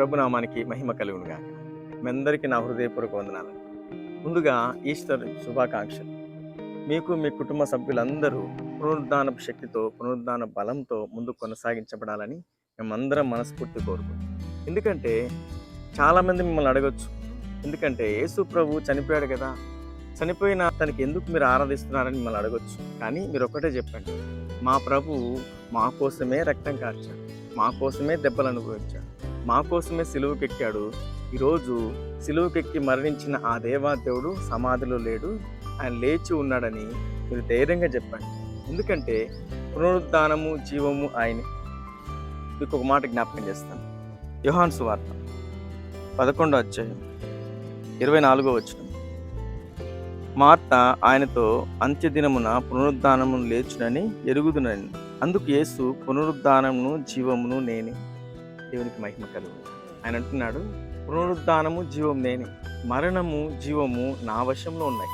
ప్రభునామానికి మహిమ కలుగునుగా మీ అందరికీ నా హృదయపూర్వక వందనాలు. ముందుగా ఈస్టర్ శుభాకాంక్షలు. మీకు మీ కుటుంబ సభ్యులందరూ పునరుద్ధాన శక్తితో పునరుద్ధాన బలంతో ముందు కొనసాగించబడాలని మేమందరం మనస్ఫూర్తి కోరుకుంటాం ఎందుకంటే చాలామంది మిమ్మల్ని అడగొచ్చు. ఎందుకంటే యేసు ప్రభు చనిపోయాడు కదా. చనిపోయిన తనకి ఎందుకు మీరు ఆరాధిస్తున్నారని మిమ్మల్ని అడగొచ్చు. కానీ మీరు ఒకటే చెప్పండి. మా ప్రభు మా కోసమే రక్తం కార్చాడు. మా కోసమే దెబ్బలు అనుభవించాడు. మా కోసమే సిలువకెక్కాడు. ఈరోజు సిలువకెక్కి మరణించిన ఆ దేవాదేవుడు సమాధిలో లేడు. ఆయన లేచి ఉన్నాడని మీరు ధైర్యంగా చెప్పండి. ఎందుకంటే పునరుద్ధానము జీవము ఆయన. మీకు ఒక మాట జ్ఞాపకం చేస్తాను. యోహాన్ సువార్త పదకొండో అధ్యాయం ఇరవై నాలుగో వచ్చిన మార్త ఆయనతో అంత్యదినమున పునరుద్ధానమును లేచునని ఎరుగుదునని. అందుకు యేసు పునరుద్ధానమును జీవమును నేనే. దేవునికి మహిమ కలుగు. ఆయన అంటున్నాడు పునరుద్ధానము జీవం నేనే మరణము జీవము నా వశంలో ఉన్నాయి.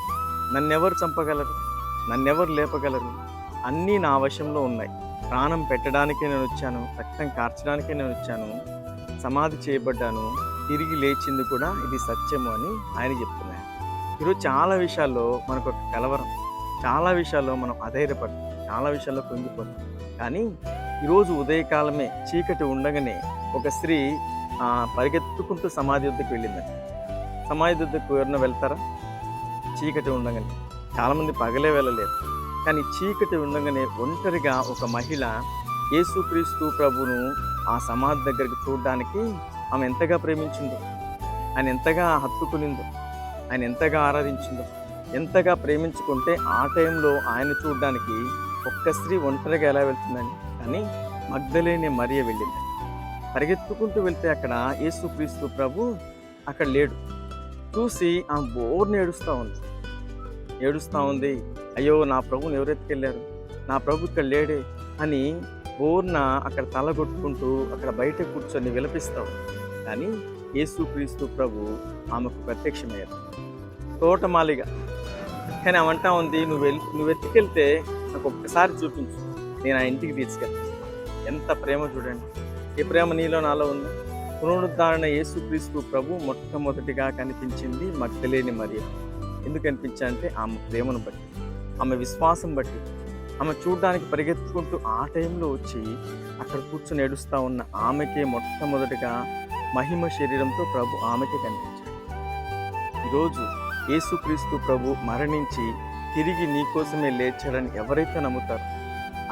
నన్నెవరు చంపగలరు? నన్నెవరు లేపగలరు? అన్నీ నా వశంలో ఉన్నాయి. ప్రాణం పెట్టడానికే నేను వచ్చాను రక్తం కార్చడానికే నేను వచ్చాను సమాధి చేయబడ్డాను తిరిగి లేచింది కూడా ఇది సత్యము అని ఆయన చెప్తున్నాడు ఈరోజు చాలా విషయాల్లో మనకు ఒక కలవరం. చాలా విషయాల్లో మనం అధైర్యపడతాం. చాలా విషయాల్లో కుంగిపోతాం. కానీ ఈరోజు ఉదయకాలమే చీకటి ఉండగానే ఒక స్త్రీ పరిగెత్తుకుంటూ సమాధి వద్దకు వెళ్ళిందండి. సమాధి వద్దకు ఎవరైనా వెళ్తారా? చీకటి ఉండగానే. చాలామంది పగలే వెళ్ళలేరు. కానీ చీకటి ఉండగానే ఒంటరిగా ఒక మహిళ యేసుక్రీస్తు ప్రభును ఆ సమాధి దగ్గరికి చూడడానికి ఆమె ఎంతగా ప్రేమించిందో ఆయన ఎంతగా హత్తుకునిందో ఆయన ఎంతగా ఆరాధించిందో ఎంతగా ప్రేమించుకుంటే ఆ టైంలో ఆయన చూడడానికి ఒక్క స్త్రీ ఒంటరిగా ఎలా వెళ్తుందని అని మగ్ధలేని మరియ వెళ్ళింది. పరిగెత్తుకుంటూ వెళ్తే అక్కడ యేసుక్రీస్తు ప్రభు అక్కడ లేడు. చూసి ఆ బోర్ని ఏడుస్తూ ఉంది. ఏడుస్తూ ఉంది అయ్యో నా ప్రభుని ఎవరెత్తుకెళ్ళారు? నా ప్రభు ఇక్కడ లేడే అని బోర్న అక్కడ తలగొట్టుకుంటూ అక్కడ బయట కూర్చొని విలపిస్తావు కానీ యేసుక్రీస్తు ప్రభు ఆమెకు ప్రత్యక్షమయ్యారు తోటమాలిగా కానీ ఆమంటా ఉంది నువ్వు వెళ్ళి నువ్వు ఎత్తుకెళ్తే నాకు ఒక్కసారి చూపించు. నేను ఆ ఇంటికి తీసుకెళ్తాను ఎంత ప్రేమ చూడండి. ఈ ప్రేమ నీలో నాలో ఉంది. పునరుద్ధారణ యేసుక్రీస్తు ప్రభు మొట్టమొదటిగా కనిపించింది మగ్ధలేని మరియ. ఎందుకు కనిపించాలంటే ఆమె ప్రేమను బట్టి ఆమె విశ్వాసం బట్టి ఆమె చూడడానికి పరిగెత్తుకుంటూ ఆ టైంలో వచ్చి అక్కడ కూర్చొని ఏడుస్తూ ఉన్న ఆమెకే మొట్టమొదటిగా మహిమ శరీరంతో ప్రభు ఆమెకే కనిపించాడు. ఈరోజు యేసుక్రీస్తు ప్రభు మరణించి తిరిగి నీకోసమే లేచాడని ఎవరైతే నమ్ముతారో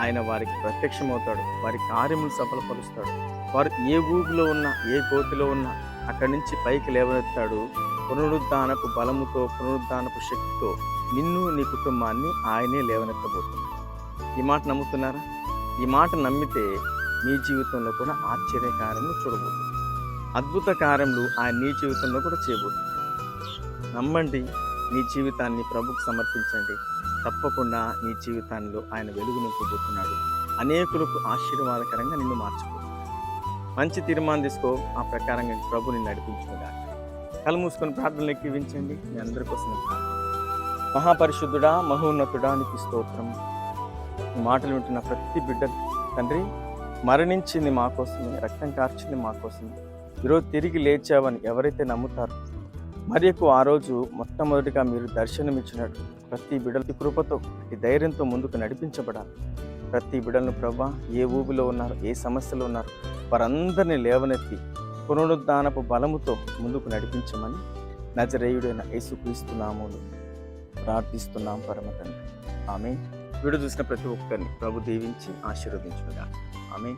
ఆయన వారికి ప్రత్యక్షమవుతాడు. వారి కార్యములు సఫలపరుస్తాడు. వారు ఏ ఊపిలో ఉన్నా ఏ గోతిలో ఉన్నా అక్కడి నుంచి పైకి లేవనెత్తాడు. పునరుద్ధానపు బలముతో పునరుద్ధానపు శక్తితో నిన్ను నీ కుటుంబాన్ని ఆయనే లేవనెత్తబోతున్నాడు. ఈ మాట నమ్ముతున్నారా? ఈ మాట నమ్మితే నీ జీవితంలో కూడా ఆశ్చర్య కార్యములు చూడబోతుంది అద్భుత కార్యములు ఆయన నీ జీవితంలో కూడా చేయబోతుంది నమ్మండి నీ జీవితాన్ని ప్రభుకు సమర్పించండి. తప్పకుండా నీ జీవితాల్లో ఆయన వెలుగు నింపబోతున్నాడు. అనేకులకు ఆశీర్వాదకరంగా నిన్ను మార్చుకో. మంచి తీర్మానం తీసుకో. ఆ ప్రకారంగా ప్రభు నిన్ను నడిపించుకుంటా కళ్ళు మూసుకొని ప్రార్థనలు ఎక్కివించండి. మీ అందరి కోసం నేను మహాపరిశుద్ధుడా మహోన్నతుడా నీకు స్తోత్రం. మాటలు వింటున్న ప్రతి బిడ్డ తండ్రి మరణించింది మా కోసమే రక్తం కార్చింది మా కోసమే. ఈరోజు తిరిగి లేచావని ఎవరైతే నమ్ముతారో మరియకు ఆ రోజు మొట్టమొదటిగా మీరు దర్శనమిచ్చినట్టు ప్రతి బిడ్డల కృపతో ఈ ధైర్యంతో ముందుకు నడిపించబడాలి. ప్రతి బిడ్డలను ప్రభా ఏ ఊబిలో ఉన్నారు ఏ సమస్యలో ఉన్నారు వారందరినీ లేవనెత్తి పునరుద్ధానపు బలముతో ముందుకు నడిపించమని నజరేయుడైన యేసుక్రీస్తు నామములు ప్రార్థిస్తున్నాం పరమ తండ్రి. ఆమె వీడియో చూసిన ప్రతి ఒక్కరిని ప్రభు దీవించి ఆశీర్వదించుగా ఆమె